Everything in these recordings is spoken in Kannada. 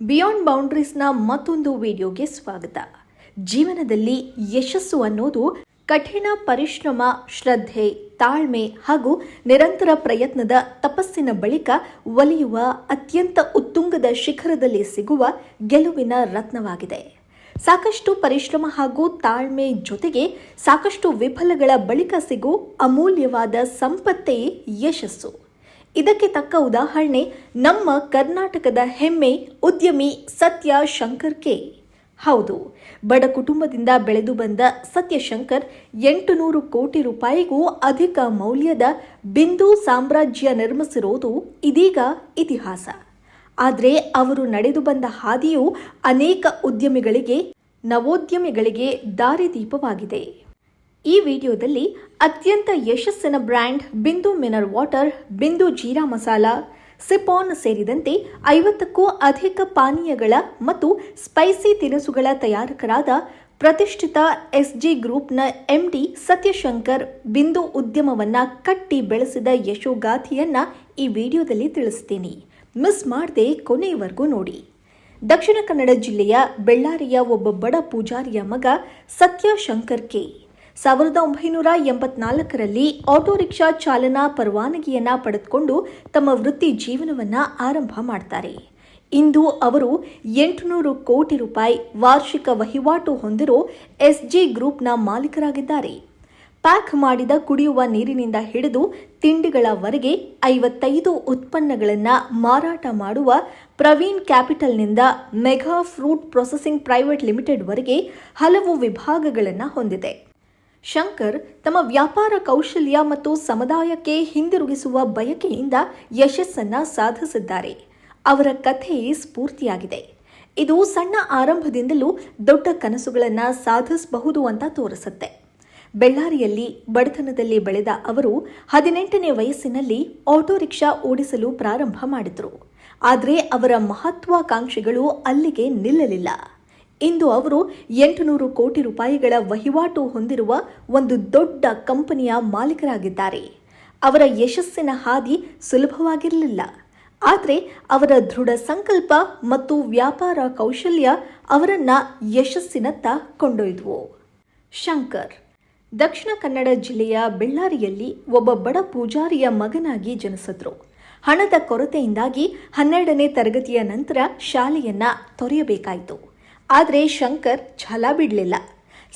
ಬಿಯಾಂಡ್ ಬೌಂಡ್ರೀಸ್ನ ಮತ್ತೊಂದು ವಿಡಿಯೋಗೆ ಸ್ವಾಗತ. ಜೀವನದಲ್ಲಿ ಯಶಸ್ಸು ಅನ್ನೋದು ಕಠಿಣ ಪರಿಶ್ರಮ, ಶ್ರದ್ಧೆ, ತಾಳ್ಮೆ ಹಾಗೂ ನಿರಂತರ ಪ್ರಯತ್ನದ ತಪಸ್ಸಿನ ಬಳಿಕ ಒಲಿಯುವ ಅತ್ಯಂತ ಉತ್ತುಂಗದ ಶಿಖರದಲ್ಲಿ ಸಿಗುವ ಗೆಲುವಿನ ರತ್ನವಾಗಿದೆ. ಸಾಕಷ್ಟು ಪರಿಶ್ರಮ ಹಾಗೂ ತಾಳ್ಮೆ ಜೊತೆಗೆ ಸಾಕಷ್ಟು ವಿಫಲಗಳ ಬಳಿಕ ಸಿಗೋ ಅಮೂಲ್ಯವಾದ ಸಂಪತ್ತೇ ಯಶಸ್ಸು. ಇದಕ್ಕೆ ತಕ್ಕ ಉದಾಹರಣೆ ನಮ್ಮ ಕರ್ನಾಟಕದ ಹೆಮ್ಮೆ ಉದ್ಯಮಿ ಸತ್ಯ ಶಂಕರ್ ಕೆ. ಹೌದು, ಬಡ ಕುಟುಂಬದಿಂದ ಬೆಳೆದು ಬಂದ ಸತ್ಯಶಂಕರ್ ಎಂಟು ನೂರು ಕೋಟಿ ರೂಪಾಯಿಗೂ ಅಧಿಕ ಮೌಲ್ಯದ ಬಿಂದು ಸಾಮ್ರಾಜ್ಯ ನಿರ್ಮಿಸಿರೋದು ಇದೀಗ ಇತಿಹಾಸ. ಆದರೆ ಅವರು ನಡೆದು ಬಂದ ಹಾದಿಯು ಅನೇಕ ಉದ್ಯಮಿಗಳಿಗೆ, ನವೋದ್ಯಮಿಗಳಿಗೆ ದಾರಿದೀಪವಾಗಿದೆ. ಈ ವಿಡಿಯೋದಲ್ಲಿ ಅತ್ಯಂತ ಯಶಸ್ಸಿನ ಬ್ರ್ಯಾಂಡ್ ಬಿಂದು ಮಿನರ್ ವಾಟರ್, ಬಿಂದು ಜೀರಾ ಮಸಾಲ, ಸಿಪಾನ್ ಸೇರಿದಂತೆ ಐವತ್ತಕ್ಕೂ ಅಧಿಕ ಪಾನೀಯಗಳ ಮತ್ತು ಸ್ಪೈಸಿ ತಿನಿಸುಗಳ ತಯಾರಕರಾದ ಪ್ರತಿಷ್ಠಿತ ಎಸ್ಜಿ ಗ್ರೂಪ್ನ ಎಂಡಿ ಸತ್ಯಶಂಕರ್ ಬಿಂದು ಉದ್ಯಮವನ್ನ ಕಟ್ಟಿ ಬೆಳೆಸಿದ ಯಶೋಗಾಥಿಯನ್ನು ಈ ವಿಡಿಯೋದಲ್ಲಿ ತಿಳಿಸ್ತೀನಿ. ಮಿಸ್ ಮಾಡದೆ ಕೊನೆಯವರೆಗೂ ನೋಡಿ. ದಕ್ಷಿಣ ಕನ್ನಡ ಜಿಲ್ಲೆಯ ಬೆಳ್ಳಾರಿಯ ಒಬ್ಬ ಬಡ ಪೂಜಾರಿಯ ಮಗ ಸತ್ಯಶಂಕರ್ ಕೆ. ಸಾವಿರದ ಒಂಬೈನೂರ ಎಂಬತ್ನಾಲ್ಕರಲ್ಲಿ ಆಟೋ ರಿಕ್ಷಾ ಚಾಲನಾ ಪರವಾನಗಿಯನ್ನ ಪಡೆದುಕೊಂಡು ತಮ್ಮ ವೃತ್ತಿ ಜೀವನವನ್ನ ಆರಂಭ ಮಾಡ್ತಾರೆ. ಇಂದು ಅವರು ಎಂಟುನೂರು ಕೋಟಿ ರೂಪಾಯಿ ವಾರ್ಷಿಕ ವಹಿವಾಟು ಹೊಂದಿರೋ ಎಸ್ಜಿ ಗ್ರೂಪ್ನ ಮಾಲೀಕರಾಗಿದ್ದಾರೆ. ಪ್ಯಾಕ್ ಮಾಡಿದ ಕುಡಿಯುವ ನೀರಿನಿಂದ ಹಿಡಿದು ತಿಂಡಿಗಳವರೆಗೆ ಐವತ್ತೈದು ಉತ್ಪನ್ನಗಳನ್ನು ಮಾರಾಟ ಮಾಡುವ ಪ್ರವೀಣ್ ಕ್ಯಾಪಿಟಲ್ನಿಂದ ಮೆಗಾ ಫ್ರೂಟ್ ಪ್ರೊಸೆಸಿಂಗ್ ಪ್ರೈವೇಟ್ ಲಿಮಿಟೆಡ್ವರೆಗೆ ಹಲವು ವಿಭಾಗಗಳನ್ನು ಹೊಂದಿದೆ. ಶಂಕರ್ ತಮ್ಮ ವ್ಯಾಪಾರ ಕೌಶಲ್ಯ ಮತ್ತು ಸಮುದಾಯಕ್ಕೆ ಹಿಂದಿರುಗಿಸುವ ಬಯಕೆಯಿಂದ ಯಶಸ್ಸನ್ನ ಸಾಧಿಸಿದ್ದಾರೆ. ಅವರ ಕಥೆ ಸ್ಫೂರ್ತಿಯಾಗಿದೆ. ಇದು ಸಣ್ಣ ಆರಂಭದಿಂದಲೂ ದೊಡ್ಡ ಕನಸುಗಳನ್ನು ಸಾಧಿಸಬಹುದು ಅಂತ ತೋರಿಸುತ್ತೆ. ಬೆಳ್ಳಾರಿಯಲ್ಲಿ, ಬಡತನದಲ್ಲಿ ಬೆಳೆದ ಅವರು ಹದಿನೆಂಟನೇ ವಯಸ್ಸಿನಲ್ಲಿ ಆಟೋ ರಿಕ್ಷಾ ಓಡಿಸಲು ಪ್ರಾರಂಭ ಮಾಡಿದರು. ಆದರೆ ಅವರ ಮಹತ್ವಾಕಾಂಕ್ಷೆಗಳು ಅಲ್ಲಿಗೆ ನಿಲ್ಲಲಿಲ್ಲ. ಇಂದು ಅವರು ಎಂಟುನೂರು ಕೋಟಿ ರೂಪಾಯಿಗಳ ವಹಿವಾಟು ಹೊಂದಿರುವ ಒಂದು ದೊಡ್ಡ ಕಂಪನಿಯ ಮಾಲೀಕರಾಗಿದ್ದಾರೆ. ಅವರ ಯಶಸ್ಸಿನ ಹಾದಿ ಸುಲಭವಾಗಿರಲಿಲ್ಲ. ಆದರೆ ಅವರ ದೃಢ ಸಂಕಲ್ಪ ಮತ್ತು ವ್ಯಾಪಾರ ಕೌಶಲ್ಯ ಅವರನ್ನ ಯಶಸ್ಸಿನತ್ತ ಕೊಂಡೊಯ್ದವು. ಶಂಕರ್, ದಕ್ಷಿಣ ಕನ್ನಡ ಜಿಲ್ಲೆಯ ಬೆಳ್ಳಾರಿಯಲ್ಲಿ ಒಬ್ಬ ಬಡ ಪೂಜಾರಿಯ ಮಗನಾಗಿ ಜನಿಸಿದ್ರು. ಹಣದ ಕೊರತೆಯಿಂದಾಗಿ ಹನ್ನೆರಡನೇ ತರಗತಿಯ ನಂತರ ಶಾಲೆಯನ್ನ ತೊರೆಯಬೇಕಾಯಿತು. ಆದರೆ ಶಂಕರ್ ಛಲ ಬಿಡಲಿಲ್ಲ.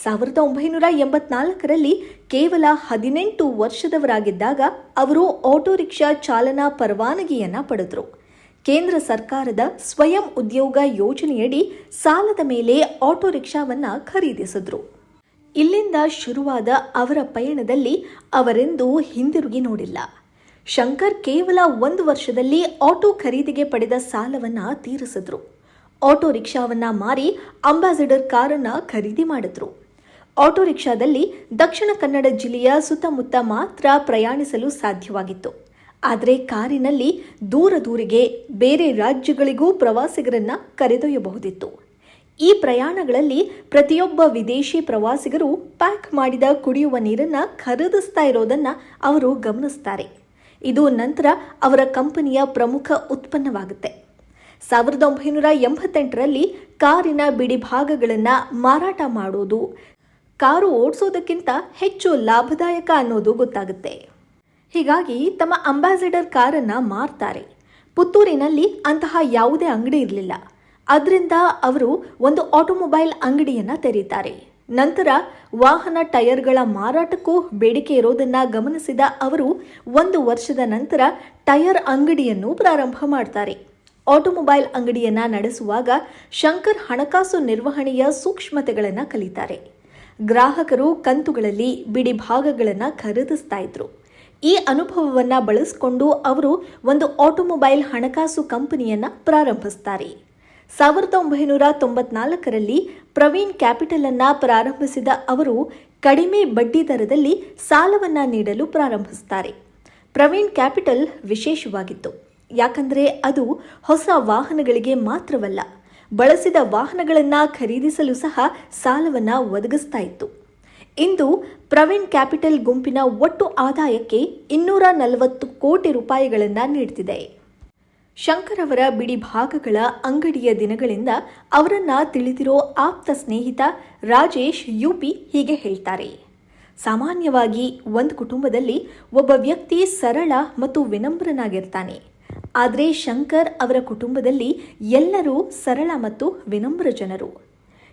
ಸಾವಿರದ ಒಂಬೈನೂರ ಎಂಬತ್ನಾಲ್ಕರಲ್ಲಿ ಕೇವಲ ಹದಿನೆಂಟು ವರ್ಷದವರಾಗಿದ್ದಾಗ ಅವರು ಆಟೋ ರಿಕ್ಷಾ ಚಾಲನಾ ಪರವಾನಗಿಯನ್ನು ಪಡೆದರು. ಕೇಂದ್ರ ಸರ್ಕಾರದ ಸ್ವಯಂ ಉದ್ಯೋಗ ಯೋಜನೆಯಡಿ ಸಾಲದ ಮೇಲೆ ಆಟೋ ರಿಕ್ಷಾವನ್ನು ಖರೀದಿಸಿದ್ರು. ಇಲ್ಲಿಂದ ಶುರುವಾದ ಅವರ ಪಯಣದಲ್ಲಿ ಅವರೆಂದೂ ಹಿಂದಿರುಗಿ ನೋಡಿಲ್ಲ. ಶಂಕರ್ ಕೇವಲ ಒಂದು ವರ್ಷದಲ್ಲಿ ಆಟೋ ಖರೀದಿಗೆ ಪಡೆದ ಸಾಲವನ್ನು ತೀರಿಸಿದ್ರು. ಆಟೋ ರಿಕ್ಷಾವನ್ನ ಮಾರಿ ಅಂಬಾಸಿಡರ್ ಕಾರನ್ನ ಖರೀದಿ ಮಾಡಿದ್ರು. ಆಟೋ ರಿಕ್ಷಾದಲ್ಲಿ ದಕ್ಷಿಣ ಕನ್ನಡ ಜಿಲ್ಲೆಯ ಸುತ್ತಮುತ್ತ ಮಾತ್ರ ಪ್ರಯಾಣಿಸಲು ಸಾಧ್ಯವಾಗಿತ್ತು. ಆದರೆ ಕಾರಿನಲ್ಲಿ ದೂರ ದೂರಿಗೆ ಬೇರೆ ರಾಜ್ಯಗಳಿಗೂ ಪ್ರವಾಸಿಗರನ್ನ ಕರೆದೊಯ್ಯಬಹುದಿತ್ತು. ಈ ಪ್ರಯಾಣಗಳಲ್ಲಿ ಪ್ರತಿಯೊಬ್ಬ ವಿದೇಶಿ ಪ್ರವಾಸಿಗರು ಪ್ಯಾಕ್ ಮಾಡಿದ ಕುಡಿಯುವ ನೀರನ್ನ ಖರೀದಿಸ್ತಾ ಇರೋದನ್ನು ಅವರು ಗಮನಿಸ್ತಾರೆ. ಇದು ನಂತರ ಅವರ ಕಂಪನಿಯ ಪ್ರಮುಖ ಉತ್ಪನ್ನವಾಗುತ್ತೆ. ಸಾವಿರದ ಒಂಬೈನೂರ ಎಂಬತ್ತೆಂಟರಲ್ಲಿ ಕಾರಿನ ಬಿಡಿ ಭಾಗಗಳನ್ನು ಮಾರಾಟ ಮಾಡೋದು. ಕಾರು ಓಡಿಸೋದಕ್ಕಿಂತ ಹೆಚ್ಚು ಲಾಭದಾಯಕ ಅನ್ನೋದು ಗೊತ್ತಾಗುತ್ತೆ. ಹೀಗಾಗಿ ತಮ್ಮ ಅಂಬಾಸಿಡರ್ ಕಾರನ್ನು ಮಾರ್ತಾರೆ. ಪುತ್ತೂರಿನಲ್ಲಿ ಅಂತಹ ಯಾವುದೇ ಅಂಗಡಿ ಇರಲಿಲ್ಲ. ಅದರಿಂದ ಅವರು ಒಂದು ಆಟೋಮೊಬೈಲ್ ಅಂಗಡಿಯನ್ನು ತೆರೀತಾರೆ. ನಂತರ ವಾಹನ ಟೈರ್ಗಳ ಮಾರಾಟಕ್ಕೂ ಬೇಡಿಕೆ ಇರೋದನ್ನ ಗಮನಿಸಿದ ಅವರು ಒಂದು ವರ್ಷದ ನಂತರ ಟೈರ್ ಅಂಗಡಿಯನ್ನು ಪ್ರಾರಂಭ ಮಾಡ್ತಾರೆ. ಆಟೋಮೊಬೈಲ್ ಅಂಗಡಿಯನ್ನ ನಡೆಸುವಾಗ ಶಂಕರ್ ಹಣಕಾಸು ನಿರ್ವಹಣೆಯ ಸೂಕ್ಷ್ಮತೆಗಳನ್ನು ಕಲಿತಾರೆ. ಗ್ರಾಹಕರು ಕಂತುಗಳಲ್ಲಿ ಬಿಡಿ ಭಾಗಗಳನ್ನು ಖರೀದಿಸ್ತಾ ಇದ್ರು. ಈ ಅನುಭವವನ್ನು ಬಳಸಿಕೊಂಡು ಅವರು ಒಂದು ಆಟೋಮೊಬೈಲ್ ಹಣಕಾಸು ಕಂಪನಿಯನ್ನ ಪ್ರಾರಂಭಿಸ್ತಾರೆ. ಸಾವಿರದ ಒಂಬೈನೂರ ತೊಂಬತ್ನಾಲ್ಕರಲ್ಲಿ ಪ್ರವೀಣ್ ಕ್ಯಾಪಿಟಲ್ ಅನ್ನ ಪ್ರಾರಂಭಿಸಿದ ಅವರು ಕಡಿಮೆ ಬಡ್ಡಿ ದರದಲ್ಲಿ ಸಾಲವನ್ನ ನೀಡಲು ಪ್ರಾರಂಭಿಸುತ್ತಾರೆ ಪ್ರವೀಣ್ ಕ್ಯಾಪಿಟಲ್ ವಿಶೇಷವಾಗಿತ್ತು. ಯಾಕಂದರೆ ಅದು ಹೊಸ ವಾಹನಗಳಿಗೆ ಮಾತ್ರವಲ್ಲ, ಬಳಸಿದ ವಾಹನಗಳನ್ನು ಖರೀದಿಸಲು ಸಹ ಸಾಲವನ್ನು ಒದಗಿಸ್ತಾ ಇತ್ತು. ಇಂದು ಪ್ರವೀಣ್ ಕ್ಯಾಪಿಟಲ್ ಗುಂಪಿನ ಒಟ್ಟು ಆದಾಯಕ್ಕೆ ಇನ್ನೂರ ನಲವತ್ತು ಕೋಟಿ ರೂಪಾಯಿಗಳನ್ನು ನೀಡ್ತಿದೆ. ಶಂಕರ್ ಅವರ ಬಿಡಿ ಭಾಗಗಳ ಅಂಗಡಿಯ ದಿನಗಳಿಂದ ಅವರನ್ನ ತಿಳಿದಿರೋ ಆಪ್ತ ಸ್ನೇಹಿತ ರಾಜೇಶ್ ಯುಪಿ ಹೀಗೆ ಹೇಳ್ತಾರೆ. ಸಾಮಾನ್ಯವಾಗಿ ಒಂದು ಕುಟುಂಬದಲ್ಲಿ ಒಬ್ಬ ವ್ಯಕ್ತಿ ಸರಳ ಮತ್ತು ವಿನಮ್ರನಾಗಿರ್ತಾನೆ. ಆದರೆ ಶಂಕರ್ ಅವರ ಕುಟುಂಬದಲ್ಲಿ ಎಲ್ಲರೂ ಸರಳ ಮತ್ತು ವಿನಮ್ರ ಜನರು.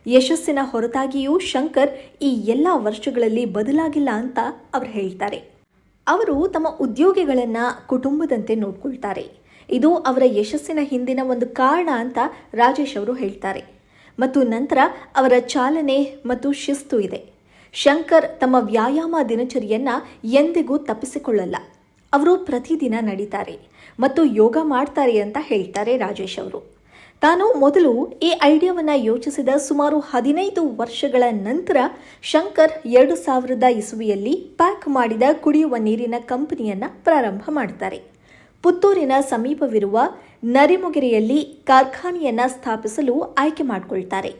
ಯಶಸ್ಸಿನ ಹೊರತಾಗಿಯೂ ಶಂಕರ್ ಈ ಎಲ್ಲ ವರ್ಷಗಳಲ್ಲಿ ಬದಲಾಗಿಲ್ಲ ಅಂತ ಅವರು ಹೇಳ್ತಾರೆ. ಅವರು ತಮ್ಮ ಉದ್ಯೋಗಿಗಳನ್ನು ಕುಟುಂಬದಂತೆ ನೋಡ್ಕೊಳ್ತಾರೆ. ಇದು ಅವರ ಯಶಸ್ಸಿನ ಹಿಂದಿನ ಒಂದು ಕಾರಣ ಅಂತ ರಾಜೇಶ್ ಅವರು ಹೇಳ್ತಾರೆ. ಮತ್ತು ನಂತರ ಅವರ ಚಾಲನೆ ಮತ್ತು ಶಿಸ್ತು ಇದೆ. ಶಂಕರ್ ತಮ್ಮ ವ್ಯಾಯಾಮ ದಿನಚರಿಯನ್ನ ಎಂದಿಗೂ ತಪ್ಪಿಸಿಕೊಳ್ಳಲ್ಲ. ಅವರು ಪ್ರತಿದಿನ ನಡೀತಾರೆ ಮತ್ತು ಯೋಗ ಮಾಡ್ತಾರೆ ಅಂತ ಹೇಳ್ತಾರೆ ರಾಜೇಶ್ ಅವರು. ತಾನು ಮೊದಲು ಈ ಐಡಿಯಾವನ್ನು ಯೋಚಿಸಿದ ಸುಮಾರು ಹದಿನೈದು ವರ್ಷಗಳ ನಂತರ ಶಂಕರ್ ಎರಡು ಸಾವಿರದ ಇಸುವಿಯಲ್ಲಿ ಪ್ಯಾಕ್ ಮಾಡಿದ ಕುಡಿಯುವ ನೀರಿನ ಕಂಪನಿಯನ್ನು ಪ್ರಾರಂಭ ಮಾಡ್ತಾರೆ. ಪುತ್ತೂರಿನ ಸಮೀಪವಿರುವ ನರಿಮುಗೆರೆಯಲ್ಲಿ ಕಾರ್ಖಾನೆಯನ್ನು ಸ್ಥಾಪಿಸಲು ಆಯ್ಕೆ ಮಾಡಿಕೊಳ್ತಾರೆ.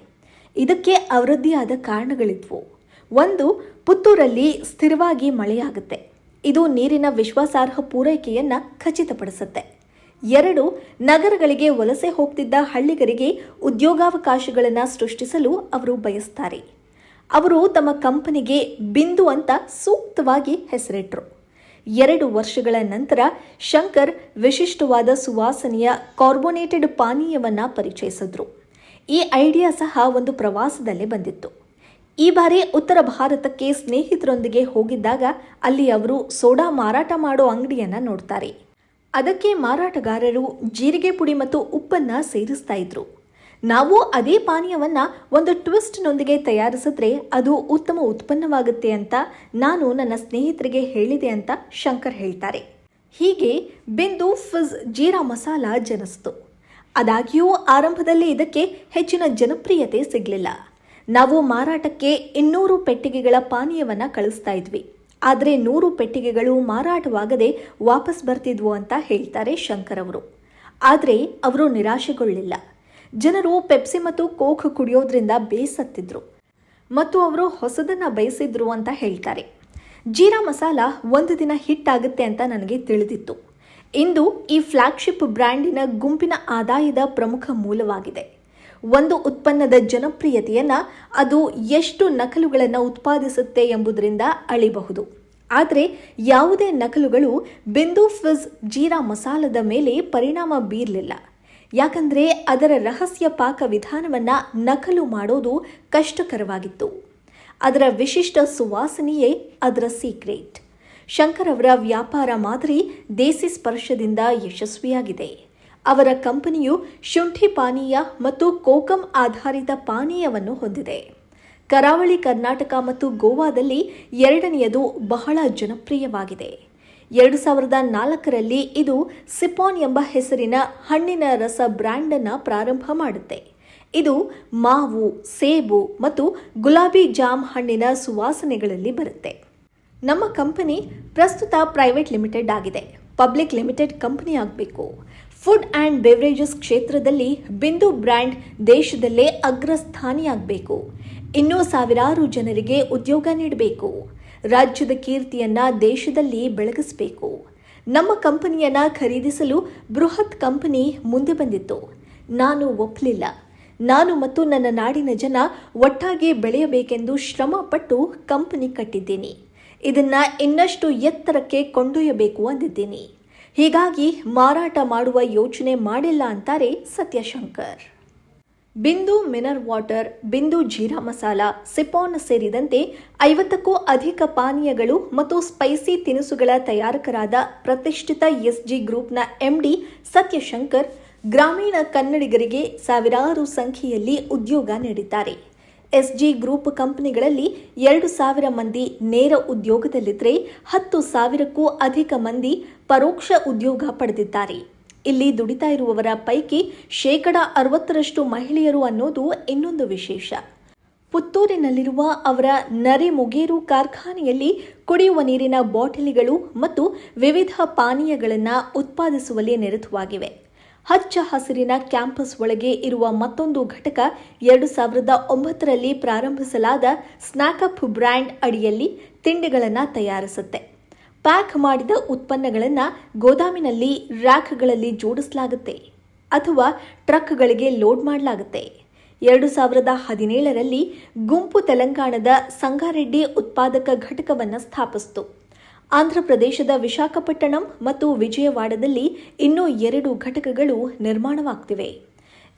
ಇದಕ್ಕೆ ಅವರದ್ದೇ ಆದ ಕಾರಣಗಳಿದ್ವು. ಒಂದು, ಪುತ್ತೂರಲ್ಲಿ ಸ್ಥಿರವಾಗಿ ಮಳೆಯಾಗುತ್ತೆ. ಇದು ನೀರಿನ ವಿಶ್ವಾಸಾರ್ಹ ಪೂರೈಕೆಯನ್ನು ಖಚಿತಪಡಿಸುತ್ತೆ. ಎರಡು, ನಗರಗಳಿಗೆ ವಲಸೆ ಹೋಗ್ತಿದ್ದ ಹಳ್ಳಿಗರಿಗೆ ಉದ್ಯೋಗಾವಕಾಶಗಳನ್ನು ಸೃಷ್ಟಿಸಲು ಅವರು ಬಯಸ್ತಾರೆ. ಅವರು ತಮ್ಮ ಕಂಪನಿಗೆ ಬಿಂದು ಅಂತ ಸೂಕ್ತವಾಗಿ ಹೆಸರಿಟ್ರು. ಎರಡು ವರ್ಷಗಳ ನಂತರ ಶಂಕರ್ ವಿಶಿಷ್ಟವಾದ ಸುವಾಸನೆಯ ಕಾರ್ಬೋನೇಟೆಡ್ ಪಾನೀಯವನ್ನು ಪರಿಚಯಿಸಿದ್ರು. ಈ ಐಡಿಯಾ ಸಹ ಒಂದು ಪ್ರವಾಸದಲ್ಲೇ ಬಂದಿತ್ತು. ಈ ಬಾರಿ ಉತ್ತರ ಭಾರತಕ್ಕೆ ಸ್ನೇಹಿತರೊಂದಿಗೆ ಹೋಗಿದ್ದಾಗ ಅಲ್ಲಿ ಅವರು ಸೋಡಾ ಮಾರಾಟ ಮಾಡೋ ಅಂಗಡಿಯನ್ನ ನೋಡ್ತಾರೆ. ಅದಕ್ಕೆ ಮಾರಾಟಗಾರರು ಜೀರಿಗೆ ಪುಡಿ ಮತ್ತು ಉಪ್ಪನ್ನ ಸೇರಿಸ್ತಾ ಇದ್ರು. ನಾವು ಅದೇ ಪಾನೀಯವನ್ನು ಒಂದು ಟ್ವಿಸ್ಟ್ನೊಂದಿಗೆ ತಯಾರಿಸಿದ್ರೆ ಅದು ಉತ್ತಮ ಉತ್ಪನ್ನವಾಗುತ್ತೆ ಅಂತ ನಾನು ನನ್ನ ಸ್ನೇಹಿತರಿಗೆ ಹೇಳಿದೆ ಅಂತ ಶಂಕರ್ ಹೇಳ್ತಾರೆ. ಹೀಗೆ ಬಿಂದು ಫಿಜ್ ಜೀರಾ ಮಸಾಲ ಜನಿಸ್ತು. ಆದಾಗ್ಯೂ ಆರಂಭದಲ್ಲಿ ಇದಕ್ಕೆ ಹೆಚ್ಚಿನ ಜನಪ್ರಿಯತೆ ಸಿಗಲಿಲ್ಲ. ನಾವು ಮಾರಾಟಕ್ಕೆ ಇನ್ನೂರು ಪೆಟ್ಟಿಗೆಗಳ ಪಾನೀಯವನ್ನು ಕಳಿಸ್ತಾ ಇದ್ವಿ. ಆದರೆ ನೂರು ಪೆಟ್ಟಿಗೆಗಳು ಮಾರಾಟವಾಗದೆ ವಾಪಸ್ ಬರ್ತಿದ್ವು ಅಂತ ಹೇಳ್ತಾರೆ ಶಂಕರ್ ಅವರು. ಆದರೆ ಅವರು ನಿರಾಶೆಗೊಳ್ಳಿಲ್ಲ. ಜನರು ಪೆಪ್ಸಿ ಮತ್ತು ಕೋಕ್ ಕುಡಿಯೋದ್ರಿಂದ ಬೇಸತ್ತಿದ್ರು. ಮತ್ತು ಅವರು ಹೊಸದನ್ನ ಬಯಸಿದ್ರು ಅಂತ ಹೇಳ್ತಾರೆ. ಜೀರಾ ಮಸಾಲ ಒಂದು ದಿನ ಹಿಟ್ ಆಗುತ್ತೆ ಅಂತ ನನಗೆ ತಿಳಿದಿತ್ತು. ಇಂದು ಈ ಫ್ಲಾಗ್ಶಿಪ್ ಬ್ರ್ಯಾಂಡಿನ ಗುಂಪಿನ ಆದಾಯದ ಪ್ರಮುಖ ಮೂಲವಾಗಿದೆ. ಒಂದು ಉತ್ಪನ್ನದ ಜನಪ್ರಿಯತೆಯನ್ನು ಅದು ಎಷ್ಟು ನಕಲುಗಳನ್ನು ಉತ್ಪಾದಿಸುತ್ತೆ ಎಂಬುದರಿಂದ ಅಳಿಬಹುದು. ಆದರೆ ಯಾವುದೇ ನಕಲುಗಳು ಬಿಂದು ಫಿಜ್ ಜೀರಾ ಮಸಾಲದ ಮೇಲೆ ಪರಿಣಾಮ ಬೀರಲಿಲ್ಲ. ಯಾಕಂದರೆ ಅದರ ರಹಸ್ಯ ಪಾಕ ವಿಧಾನವನ್ನು ನಕಲು ಮಾಡೋದು ಕಷ್ಟಕರವಾಗಿತ್ತು. ಅದರ ವಿಶಿಷ್ಟ ಸುವಾಸನೆಯೇ ಅದರ ಸೀಕ್ರೆಟ್. ಶಂಕರ್ ಅವರ ವ್ಯಾಪಾರ ಮಾದರಿ ದೇಸಿ ಸ್ಪರ್ಶದಿಂದ ಯಶಸ್ವಿಯಾಗಿದೆ. ಅವರ ಕಂಪನಿಯು ಶುಂಠಿ ಪಾನೀಯ ಮತ್ತು ಕೋಕಂ ಆಧಾರಿತ ಪಾನೀಯವನ್ನು ಹೊಂದಿದೆ. ಕರಾವಳಿ ಕರ್ನಾಟಕ ಮತ್ತು ಗೋವಾದಲ್ಲಿ ಎರಡನೆಯದು ಬಹಳ ಜನಪ್ರಿಯವಾಗಿದೆ. ಎರಡು ಸಾವಿರದ ನಾಲ್ಕರಲ್ಲಿ ಇದು ಸಿಪಾನ್ ಎಂಬ ಹೆಸರಿನ ಹಣ್ಣಿನ ರಸ ಬ್ರ್ಯಾಂಡ್ ಅನ್ನ ಪ್ರಾರಂಭ ಮಾಡುತ್ತೆ. ಇದು ಮಾವು, ಸೇಬು ಮತ್ತು ಗುಲಾಬಿ ಜಾಮ್ ಹಣ್ಣಿನ ಸುವಾಸನೆಗಳಲ್ಲಿ ಬರುತ್ತೆ. ನಮ್ಮ ಕಂಪನಿ ಪ್ರಸ್ತುತ ಪ್ರೈವೇಟ್ ಲಿಮಿಟೆಡ್ ಆಗಿದೆ. ಪಬ್ಲಿಕ್ ಲಿಮಿಟೆಡ್ ಕಂಪನಿ ಆಗಬೇಕು. ಫುಡ್ ಆ್ಯಂಡ್ ಬೆವರೇಜಸ್ ಕ್ಷೇತ್ರದಲ್ಲಿ ಬಿಂದು ಬ್ರ್ಯಾಂಡ್ ದೇಶದಲ್ಲೇ ಅಗ್ರಸ್ಥಾನಿಯಾಗಬೇಕು. ಇನ್ನೂ ಸಾವಿರಾರು ಜನರಿಗೆ ಉದ್ಯೋಗ ನೀಡಬೇಕು. ರಾಜ್ಯದ ಕೀರ್ತಿಯನ್ನ ದೇಶದಲ್ಲಿ ಬೆಳಗಿಸಬೇಕು. ನಮ್ಮ ಕಂಪನಿಯನ್ನು ಖರೀದಿಸಲು ಬೃಹತ್ ಕಂಪನಿ ಮುಂದೆ ಬಂದಿತ್ತು. ನಾನು ಒಪ್ಪಲಿಲ್ಲ. ನಾನು ಮತ್ತು ನನ್ನ ನಾಡಿನ ಜನ ಒಟ್ಟಾಗಿ ಬೆಳೆಯಬೇಕೆಂದು ಶ್ರಮಪಟ್ಟು ಕಂಪನಿ ಕಟ್ಟಿದ್ದೀನಿ. ಇದನ್ನು ಇನ್ನಷ್ಟು ಎತ್ತರಕ್ಕೆ ಕೊಂಡೊಯ್ಯಬೇಕು ಅಂದಿದ್ದೀನಿ. ಹೀಗಾಗಿ ಮಾರಾಟ ಮಾಡುವ ಯೋಚನೆ ಮಾಡಿಲ್ಲ ಅಂತಾರೆ ಸತ್ಯಶಂಕರ್. ಬಿಂದು ಮಿನರ್ ವಾಟರ್, ಬಿಂದು ಜೀರಾ ಮಸಾಲ ಸಿಪಾನ್ ಸೇರಿದಂತೆ ಐವತ್ತಕ್ಕೂ ಅಧಿಕ ಪಾನೀಯಗಳು ಮತ್ತು ಸ್ಪೈಸಿ ತಿನಿಸುಗಳ ತಯಾರಕರಾದ ಪ್ರತಿಷ್ಠಿತ ಎಸ್ಜಿ ಗ್ರೂಪ್ನ ಎಂಡಿ ಸತ್ಯಶಂಕರ್ ಗ್ರಾಮೀಣ ಕನ್ನಡಿಗರಿಗೆ ಸಾವಿರಾರು ಸಂಖ್ಯೆಯಲ್ಲಿ ಉದ್ಯೋಗ ನೀಡಿದ್ದಾರೆ. ಎಸ್ಜಿ ಗ್ರೂಪ್ ಕಂಪನಿಗಳಲ್ಲಿ ಎರಡು ಸಾವಿರ ಮಂದಿ ನೇರ ಉದ್ಯೋಗದಲ್ಲಿದ್ದರೆ ಹತ್ತು ಸಾವಿರಕ್ಕೂ ಅಧಿಕ ಮಂದಿ ಪರೋಕ್ಷ ಉದ್ಯೋಗ ಪಡೆದಿದ್ದಾರೆ. ಇಲ್ಲಿ ದುಡಿತಾ ಇರುವವರ ಪೈಕಿ ಶೇಕಡ ಅರವತ್ತರಷ್ಟು ಮಹಿಳೆಯರು ಅನ್ನೋದು ಇನ್ನೊಂದು ವಿಶೇಷ. ಪುತ್ತೂರಿನಲ್ಲಿರುವ ಅವರ ನರಿಮುಗೇರು ಕಾರ್ಖಾನೆಯಲ್ಲಿ ಕುಡಿಯುವ ನೀರಿನ ಬಾಟಲಿಗಳು ಮತ್ತು ವಿವಿಧ ಪಾನೀಯಗಳನ್ನು ಉತ್ಪಾದಿಸುವಲ್ಲಿ ನಿರತವಾಗಿವೆ. ಹಚ್ಚ ಹಸಿರಿನ ಕ್ಯಾಂಪಸ್ ಒಳಗೆ ಇರುವ ಮತ್ತೊಂದು ಘಟಕ ಎರಡು ಸಾವಿರದ ಒಂಬತ್ತರಲ್ಲಿ ಪ್ರಾರಂಭಿಸಲಾದ ಸ್ನಾಕಪ್ ಬ್ರ್ಯಾಂಡ್ ಅಡಿಯಲ್ಲಿ ತಿಂಡಿಗಳನ್ನು ತಯಾರಿಸುತ್ತೆ. ಪ್ಯಾಕ್ ಮಾಡಿದ ಉತ್ಪನ್ನಗಳನ್ನು ಗೋದಾಮಿನಲ್ಲಿ ರ್ಯಾಕ್ಗಳಲ್ಲಿ ಜೋಡಿಸಲಾಗುತ್ತೆ ಅಥವಾ ಟ್ರಕ್ಗಳಿಗೆ ಲೋಡ್ ಮಾಡಲಾಗುತ್ತೆ. ಎರಡು ಸಾವಿರದ ಹದಿನೇಳರಲ್ಲಿ ಗುಂಪು ತೆಲಂಗಾಣದ ಸಂಗಾರೆಡ್ಡಿ ಉತ್ಪಾದಕ ಘಟಕವನ್ನು ಸ್ಥಾಪಿಸಿತು. ಆಂಧ್ರಪ್ರದೇಶದ ವಿಶಾಖಪಟ್ಟಣಂ ಮತ್ತು ವಿಜಯವಾಡದಲ್ಲಿ ಇನ್ನೂ ಎರಡು ಘಟಕಗಳು ನಿರ್ಮಾಣವಾಗ್ತಿವೆ.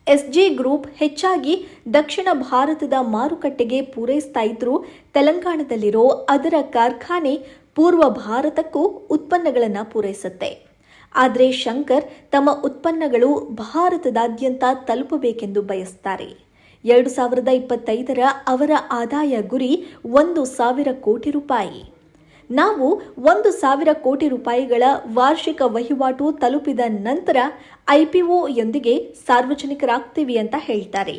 ಎಸ್ಜಿ ಗ್ರೂಪ್ ಹೆಚ್ಚಾಗಿ ದಕ್ಷಿಣ ಭಾರತದ ಮಾರುಕಟ್ಟೆಗೆ ಪೂರೈಸ್ತಾ ಇದ್ರೂ ತೆಲಂಗಾಣದಲ್ಲಿರೋ ಅದರ ಕಾರ್ಖಾನೆ ಪೂರ್ವ ಭಾರತಕ್ಕೂ ಉತ್ಪನ್ನಗಳನ್ನು ಪೂರೈಸುತ್ತೆ. ಆದರೆ ಶಂಕರ್ ತಮ್ಮ ಉತ್ಪನ್ನಗಳು ಭಾರತದಾದ್ಯಂತ ತಲುಪಬೇಕೆಂದು ಬಯಸ್ತಾರೆ. ಎರಡು ಸಾವಿರದ ಇಪ್ಪತ್ತೈದರ ಅವರ ಆದಾಯ ಗುರಿ ಒಂದು ಸಾವಿರ ಕೋಟಿ ರೂಪಾಯಿ. ನಾವು ಒಂದು ಸಾವಿರ ಕೋಟಿ ರೂಪಾಯಿಗಳ ವಾರ್ಷಿಕ ವಹಿವಾಟು ತಲುಪಿದ ನಂತರ ಐಪಿಒಯೊಂದಿಗೆ ಸಾರ್ವಜನಿಕರಾಗ್ತೀವಿ ಅಂತ ಹೇಳ್ತಾರೆ.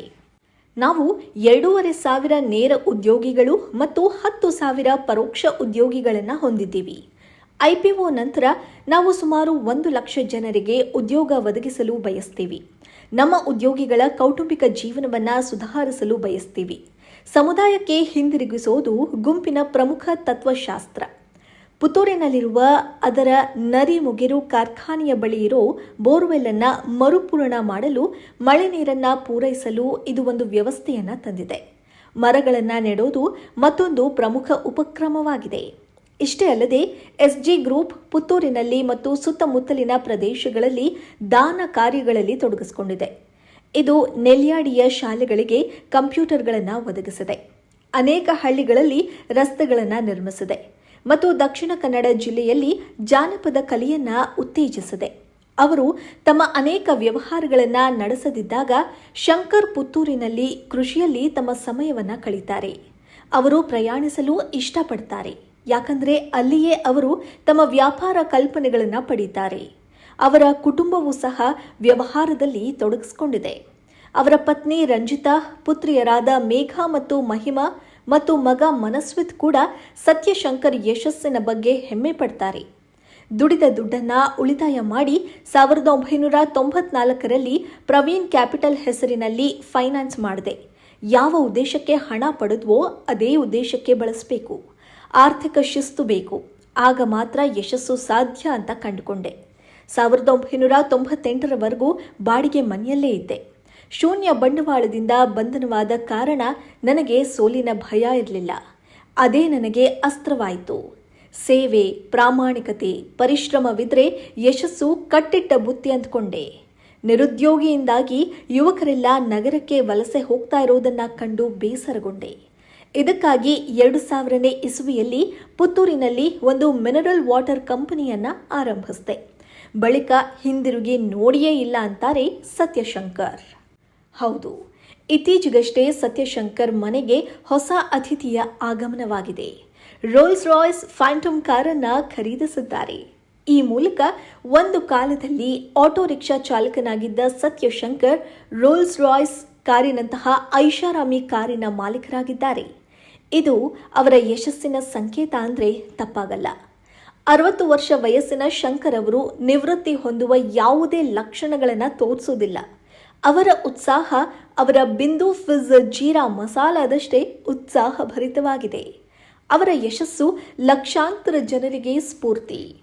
ನಾವು ಎರಡೂವರೆ ಸಾವಿರ ನೇರ ಉದ್ಯೋಗಿಗಳು ಮತ್ತು ಹತ್ತು ಸಾವಿರ ಪರೋಕ್ಷ ಉದ್ಯೋಗಿಗಳನ್ನು ಹೊಂದಿದ್ದೀವಿ. ಐಪಿಒ ನಂತರ ನಾವು ಸುಮಾರು ಒಂದು ಲಕ್ಷ ಜನರಿಗೆ ಉದ್ಯೋಗ ಒದಗಿಸಲು ಬಯಸ್ತೀವಿ. ನಮ್ಮ ಉದ್ಯೋಗಿಗಳ ಕೌಟುಂಬಿಕ ಜೀವನವನ್ನು ಸುಧಾರಿಸಲು ಬಯಸ್ತೀವಿ. ಸಮುದಾಯಕ್ಕೆ ಹಿಂದಿರುಗಿಸೋದು ಗುಂಪಿನ ಪ್ರಮುಖ ತತ್ವಶಾಸ್ತ್ರ. ಪುತ್ತೂರಿನಲ್ಲಿರುವ ಅದರ ನರಿ ಮುಗಿರು ಕಾರ್ಖಾನೆಯ ಬಳಿ ಇರೋ ಬೋರ್ವೆಲ್ ಅನ್ನ ಮರುಪೂರಣ ಮಾಡಲು ಮಳೆ ನೀರನ್ನ ಪೂರೈಸಲು ಇದು ಒಂದು ವ್ಯವಸ್ಥೆಯನ್ನ ತಂದಿದೆ. ಮರಗಳನ್ನು ನೆಡೋದು ಮತ್ತೊಂದು ಪ್ರಮುಖ ಉಪಕ್ರಮವಾಗಿದೆ. ಇಷ್ಟೇ ಅಲ್ಲದೆ ಎಸ್ಜಿ ಗ್ರೂಪ್ ಪುತ್ತೂರಿನಲ್ಲಿ ಮತ್ತು ಸುತ್ತಮುತ್ತಲಿನ ಪ್ರದೇಶಗಳಲ್ಲಿ ದಾನ ಕಾರ್ಯಗಳಲ್ಲಿ ತೊಡಗಿಸಿಕೊಂಡಿದೆ. ಇದು ನೆಲ್ಯಾಡಿಯ ಶಾಲೆಗಳಿಗೆ ಕಂಪ್ಯೂಟರ್ಗಳನ್ನು ಒದಗಿಸಿದೆ. ಅನೇಕ ಹಳ್ಳಿಗಳಲ್ಲಿ ರಸ್ತೆಗಳನ್ನು ನಿರ್ಮಿಸಿದೆ. ಮತ್ತು ದಕ್ಷಿಣ ಕನ್ನಡ ಜಿಲ್ಲೆಯಲ್ಲಿ ಜಾನಪದ ಕಲೆಯನ್ನ ಉತ್ತೇಜಿಸಿದೆ. ಅವರು ತಮ್ಮ ಅನೇಕ ವ್ಯವಹಾರಗಳನ್ನು ನಡೆಸದಿದ್ದಾಗ ಶಂಕರ್ ಪುತ್ತೂರಿನಲ್ಲಿ ಕೃಷಿಯಲ್ಲಿ ತಮ್ಮ ಸಮಯವನ್ನು ಕಳೀತಾರೆ. ಅವರು ಪ್ರಯಾಣಿಸಲು ಇಷ್ಟಪಡ್ತಾರೆ. ಯಾಕಂದರೆ ಅಲ್ಲಿಯೇ ಅವರು ತಮ್ಮ ವ್ಯಾಪಾರ ಕಲ್ಪನೆಗಳನ್ನು ಪಡೀತಾರೆ. ಅವರ ಕುಟುಂಬವೂ ಸಹ ವ್ಯವಹಾರದಲ್ಲಿ ತೊಡಗಿಸಿಕೊಂಡಿದೆ. ಅವರ ಪತ್ನಿ ರಂಜಿತಾ, ಪುತ್ರಿಯರಾದ ಮೇಘ ಮತ್ತು ಮಹಿಮಾ ಮತ್ತು ಮಗ ಮನಸ್ವಿತ್ ಕೂಡ ಸತ್ಯಶಂಕರ್ ಯಶಸ್ಸಿನ ಬಗ್ಗೆ ಹೆಮ್ಮೆ ಪಡ್ತಾರೆ. ದುಡಿದ ದುಡ್ಡನ್ನ ಉಳಿತಾಯ ಮಾಡಿ ಸಾವಿರದ ಒಂಬೈನೂರ ತೊಂಬತ್ನಾಲ್ಕರಲ್ಲಿ ಪ್ರವೀಣ್ ಕ್ಯಾಪಿಟಲ್ ಹೆಸರಿನಲ್ಲಿ ಫೈನಾನ್ಸ್ ಮಾಡಿದೆ. ಯಾವ ಉದ್ದೇಶಕ್ಕೆ ಹಣ ಪಡೆದ್ವೋ ಅದೇ ಉದ್ದೇಶಕ್ಕೆ ಬಳಸಬೇಕು. ಆರ್ಥಿಕ ಶಿಸ್ತು ಬೇಕು. ಆಗ ಮಾತ್ರ ಯಶಸ್ಸು ಸಾಧ್ಯ ಅಂತ ಕಂಡುಕೊಂಡೆ. ಸಾವಿರದ ಒಂಬೈನೂರ ತೊಂಬತ್ತೆಂಟರವರೆಗೂ ಬಾಡಿಗೆ ಮನೆಯಲ್ಲೇ ಇದ್ದೆ. ಶೂನ್ಯ ಬಂಡವಾಳದಿಂದ ಬಂಧನವಾದ ಕಾರಣ ನನಗೆ ಸೋಲಿನ ಭಯ ಇರಲಿಲ್ಲ. ಅದೇ ನನಗೆ ಅಸ್ತ್ರವಾಯಿತು. ಸೇವೆ, ಪ್ರಾಮಾಣಿಕತೆ, ಪರಿಶ್ರಮವಿದ್ರೆ ಯಶಸ್ಸು ಕಟ್ಟಿಟ್ಟ ಬುತ್ತಿ ಅಂದ್ಕೊಂಡೆ. ನಿರುದ್ಯೋಗಿಯಿಂದಾಗಿ ಯುವಕರೆಲ್ಲ ನಗರಕ್ಕೆ ವಲಸೆ ಹೋಗ್ತಾ ಇರೋದನ್ನ ಕಂಡು ಬೇಸರಗೊಂಡೆ. ಇದಕ್ಕಾಗಿ ಎರಡು ಸಾವಿರನೇ ಇಸುವಿಯಲ್ಲಿ ಪುತ್ತೂರಿನಲ್ಲಿ ಒಂದು ಮಿನರಲ್ ವಾಟರ್ ಕಂಪನಿಯನ್ನ ಆರಂಭಿಸಿದೆ. ಬಳಿಕ ಹಿಂದಿರುಗಿ ನೋಡಿಯೇ ಇಲ್ಲ ಅಂತಾರೆ ಸತ್ಯಶಂಕರ್. ಹೌದು. ಇತ್ತೀಚೆಗಷ್ಟೇ ಸತ್ಯಶಂಕರ್ ಮನೆಗೆ ಹೊಸ ಅತಿಥಿಯ ಆಗಮನವಾಗಿದೆ. ರೋಲ್ಸ್ ರಾಯ್ಸ್ ಫ್ಯಾಂಟಮ್ ಕಾರನ್ನು ಖರೀದಿಸಿದ್ದಾರೆ. ಈ ಮೂಲಕ ಒಂದು ಕಾಲದಲ್ಲಿ ಆಟೋ ರಿಕ್ಷಾ ಚಾಲಕನಾಗಿದ್ದ ಸತ್ಯಶಂಕರ್ ರೋಲ್ಸ್ ರಾಯ್ಸ್ ಕಾರಿನಂತಹ ಐಷಾರಾಮಿ ಕಾರಿನ ಮಾಲೀಕರಾಗಿದ್ದಾರೆ. ಇದು ಅವರ ಯಶಸ್ಸಿನ ಸಂಕೇತ ಅಂದರೆ ತಪ್ಪಾಗಲ್ಲ. ಅರವತ್ತು ವರ್ಷ ವಯಸ್ಸಿನ ಶಂಕರ್ ಅವರು ನಿವೃತ್ತಿ ಹೊಂದುವ ಯಾವುದೇ ಲಕ್ಷಣಗಳನ್ನು ತೋರಿಸುವುದಿಲ್ಲ ಅವರ ಉತ್ಸಾಹ ಅವರ ಬಿಂದು ಫಿಜ್ ಜೀರಾ ಮಸಾಲಾದಷ್ಟೇ ಉತ್ಸಾಹಭರಿತವಾಗಿದೆ. ಅವರ ಯಶಸ್ಸು ಲಕ್ಷಾಂತರ ಜನರಿಗೆ ಸ್ಫೂರ್ತಿ.